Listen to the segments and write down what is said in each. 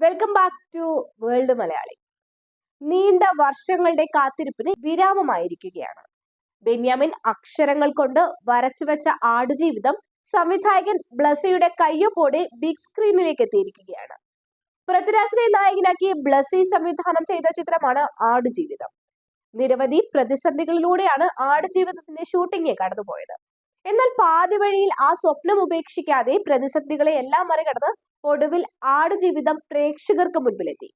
Welcome back to world Malayali. നീണ്ട വർഷങ്ങളുടെ കാത്തിരിപ്പിന് വിരാമമായിരിക്കുകയാണ്. ബെന്യാമിൻ അക്ഷരങ്ങൾ കൊണ്ട് വരച്ചു വെച്ച ആടുജീവിതം സംവിധായകൻ ബ്ലസിയുടെ കയ്യൊപ്പോടെ ബിഗ് സ്ക്രീനിലേക്ക് എത്തിയിരിക്കുകയാണ്. പൃഥ്വിരാജിനെ നായകനാക്കി ബ്ലസി സംവിധാനം ചെയ്ത ചിത്രമാണ് ആടുജീവിതം. നിരവധി പ്രതിസന്ധികളിലൂടെയാണ് ആടുജീവിതത്തിന്റെ ഷൂട്ടിംഗ് കടന്നുപോയത്. എന്നാൽ പാതിവഴിയിൽ ആ സ്വപ്നം ഉപേക്ഷിക്കാതെ പ്രതിസന്ധികളെ എല്ലാം മറികടന്ന് ഒടുവിൽ ആടുജീവിതം പ്രേക്ഷകർക്ക് മുൻപിലെത്തി.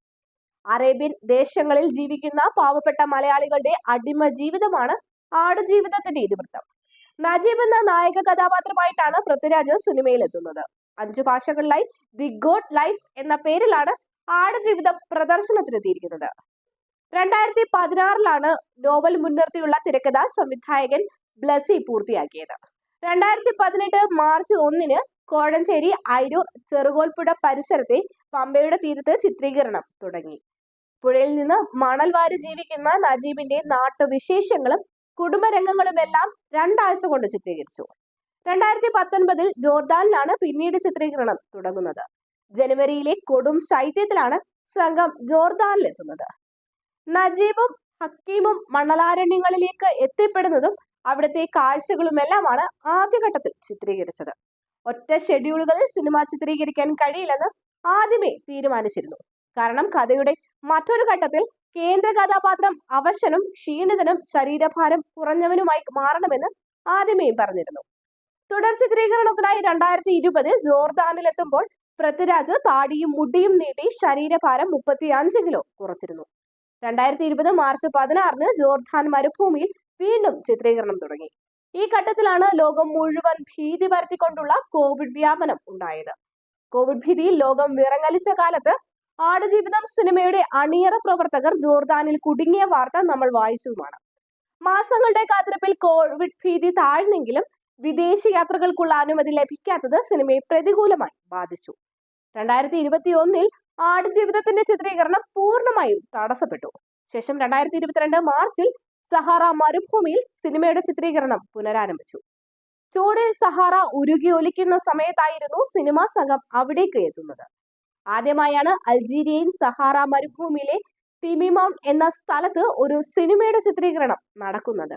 അറേബ്യൻ ദേശങ്ങളിൽ ജീവിക്കുന്ന പാവപ്പെട്ട മലയാളികളുടെ അടിമ ജീവിതമാണ് ആടുജീവിതത്തിന്റെ ഇതിവൃത്തം. നജീബ് എന്ന നായക കഥാപാത്രമായിട്ടാണ് പൃഥ്വിരാജ് സിനിമയിൽ എത്തുന്നത് അഞ്ചു ഭാഷകളിലായി ദി ഗോഡ് ലൈഫ് എന്ന പേരിലാണ് ആടുജീവിതം പ്രദർശനത്തിനെത്തിയിരിക്കുന്നത്. രണ്ടായിരത്തി പതിനാറിലാണ് നോവൽ മുൻനിർത്തിയുള്ള തിരക്കഥ സംവിധായകൻ ബ്ലസി പൂർത്തിയാക്കിയത്. രണ്ടായിരത്തി പതിനെട്ട് മാർച്ച് ഒന്നിന് കോഴഞ്ചേരി അയിരൂർ ചെറുകോൽപ്പുഴ പരിസരത്തെ പമ്പയുടെ തീരത്ത് ചിത്രീകരണം തുടങ്ങി. പുഴയിൽ നിന്ന് മണൽ വാരി ജീവിക്കുന്ന നജീബിന്റെ നാട്ടുവിശേഷങ്ങളും കുടുംബരംഗങ്ങളുമെല്ലാം രണ്ടാഴ്ച കൊണ്ട് ചിത്രീകരിച്ചു. രണ്ടായിരത്തി പത്തൊൻപതിൽ ജോർദാനിലാണ് പിന്നീട് ചിത്രീകരണം തുടങ്ങുന്നത്. ജനുവരിയിലെ കൊടും ശൈത്യത്തിലാണ് സംഘം ജോർദാനിലെത്തുന്നത്. നജീബും ഹക്കീമും മണലാരണ്യങ്ങളിലേക്ക് എത്തിപ്പെടുന്നതും അവിടുത്തെ കാഴ്ചകളുമെല്ലാമാണ് ആദ്യഘട്ടത്തിൽ ചിത്രീകരിച്ചത്. ഒറ്റ ഷെഡ്യൂളുകളിൽ സിനിമ ചിത്രീകരിക്കാൻ കഴിയില്ലെന്ന് ആദ്യമേ തീരുമാനിച്ചിരുന്നു. കാരണം കഥയുടെ മറ്റൊരു ഘട്ടത്തിൽ കേന്ദ്ര കഥാപാത്രം അവശനും ക്ഷീണിതനും ശരീരഭാരം കുറഞ്ഞവനുമായി മാറണമെന്ന് ആദ്യമേ പറഞ്ഞിരുന്നു. തുടർ ചിത്രീകരണത്തിനായി രണ്ടായിരത്തി ഇരുപതിൽ ജോർദാനിലെത്തുമ്പോൾ പൃഥ്വിരാജ് താടിയും മുടിയും നീട്ടി ശരീരഭാരം മുപ്പത്തി അഞ്ച് കിലോ കുറച്ചിരുന്നു. രണ്ടായിരത്തി ഇരുപത് മാർച്ച് പതിനാറിന് ജോർദാൻ മരുഭൂമിയിൽ വീണ്ടും ചിത്രീകരണം തുടങ്ങി. ഈ ഘട്ടത്തിലാണ് ലോകം മുഴുവൻ ഭീതി പരത്തിക്കൊണ്ടുള്ള കോവിഡ് വ്യാപനം ഉണ്ടായത്. കോവിഡ് ഭീതിയിൽ ലോകം വിറങ്ങലിച്ച കാലത്ത് ആടുജീവിതം സിനിമയുടെ അണിയറ പ്രവർത്തകർ ജോർദാനിൽ കുടുങ്ങിയ വാർത്ത നമ്മൾ വായിച്ചതുമാണ്. മാസങ്ങളുടെ കാത്തിരിപ്പിൽ കോവിഡ് ഭീതി താഴ്ന്നെങ്കിലും വിദേശ യാത്രകൾക്കുള്ള അനുമതി ലഭിക്കാത്തത് സിനിമയെ പ്രതികൂലമായി ബാധിച്ചു. രണ്ടായിരത്തി ഇരുപത്തി ഒന്നിൽ ആടുജീവിതത്തിന്റെ ചിത്രീകരണം പൂർണമായും തടസ്സപ്പെട്ടു. ശേഷം രണ്ടായിരത്തി ഇരുപത്തിരണ്ട് മാർച്ചിൽ സഹാറ മരുഭൂമിയിൽ സിനിമയുടെ ചിത്രീകരണം പുനരാരംഭിച്ചു. ചൂടിൽ സഹാറ ഉരുകി ഒലിക്കുന്ന സമയത്തായിരുന്നു സിനിമാ സംഘം അവിടേക്ക് എത്തുന്നത്. ആദ്യമായാണ് അൾജീരിയയിൽ സഹാറ മരുഭൂമിയിലെ തിമിമൗണ്ട് എന്ന സ്ഥലത്ത് ഒരു സിനിമയുടെ ചിത്രീകരണം നടക്കുന്നത്.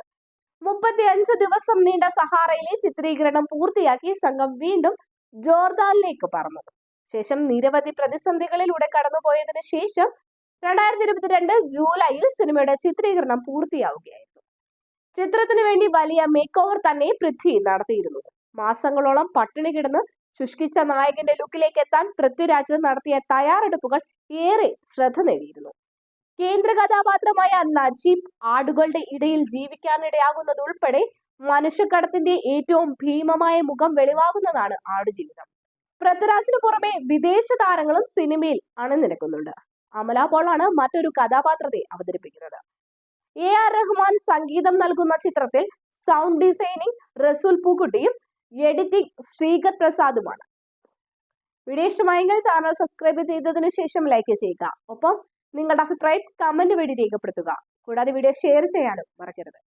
മുപ്പത്തി അഞ്ച് ദിവസം നീണ്ട സഹാറയിലെ ചിത്രീകരണം പൂർത്തിയാക്കി സംഘം വീണ്ടും ജോർദാനിലേക്ക് പറന്നു. ശേഷം നിരവധി പ്രതിസന്ധികളിലൂടെ കടന്നുപോയതിനു ശേഷം രണ്ടായിരത്തി ഇരുപത്തിരണ്ട് ജൂലൈയിൽ സിനിമയുടെ ചിത്രീകരണം പൂർത്തിയാവുകയായിരുന്നു. ചിത്രത്തിനു വേണ്ടി വലിയ മേക്ക് ഓവർ തന്നെ പൃഥ്വി നടത്തിയിരുന്നു. മാസങ്ങളോളം പട്ടിണി കിടന്ന് ശുഷ്കിച്ച നായകന്റെ ലുക്കിലേക്ക് എത്താൻ പൃഥ്വിരാജ് നടത്തിയ തയ്യാറെടുപ്പുകൾ ഏറെ ശ്രദ്ധ നേടിയിരുന്നു. കേന്ദ്ര കഥാപാത്രമായ നജീബ് ആടുകളുടെ ഇടയിൽ ജീവിക്കാനിടയാകുന്നത് ഉൾപ്പെടെ മനുഷ്യക്കടത്തിന്റെ ഏറ്റവും ഭീമമായ മുഖം വെളിവാകുന്നതാണ് ആടുജീവിതം. പൃഥ്വിരാജിന് പുറമെ വിദേശ താരങ്ങളും സിനിമയിൽ അണിനിരക്കുന്നുണ്ട്. അമല പോളാണ് മറ്റൊരു കഥാപാത്രത്തെ അവതരിപ്പിക്കുന്നത്. എ ആർ റഹ്മാൻ സംഗീതം നൽകുന്ന ചിത്രത്തിൽ സൗണ്ട് ഡിസൈനിങ് റസൂൽ പൂക്കുട്ടിയും എഡിറ്റിംഗ് ശ്രീകർ പ്രസാദുമാണ്. വീഡിയോ ഇഷ്ടമായെങ്കിൽ ചാനൽ സബ്സ്ക്രൈബ് ചെയ്തതിനു ശേഷം ലൈക്ക് ചെയ്യുക. ഒപ്പം നിങ്ങളുടെ അഭിപ്രായം കമന്റ് വഴി രേഖപ്പെടുത്തുക. കൂടാതെ വീഡിയോ ഷെയർ ചെയ്യാനും മറക്കരുത്.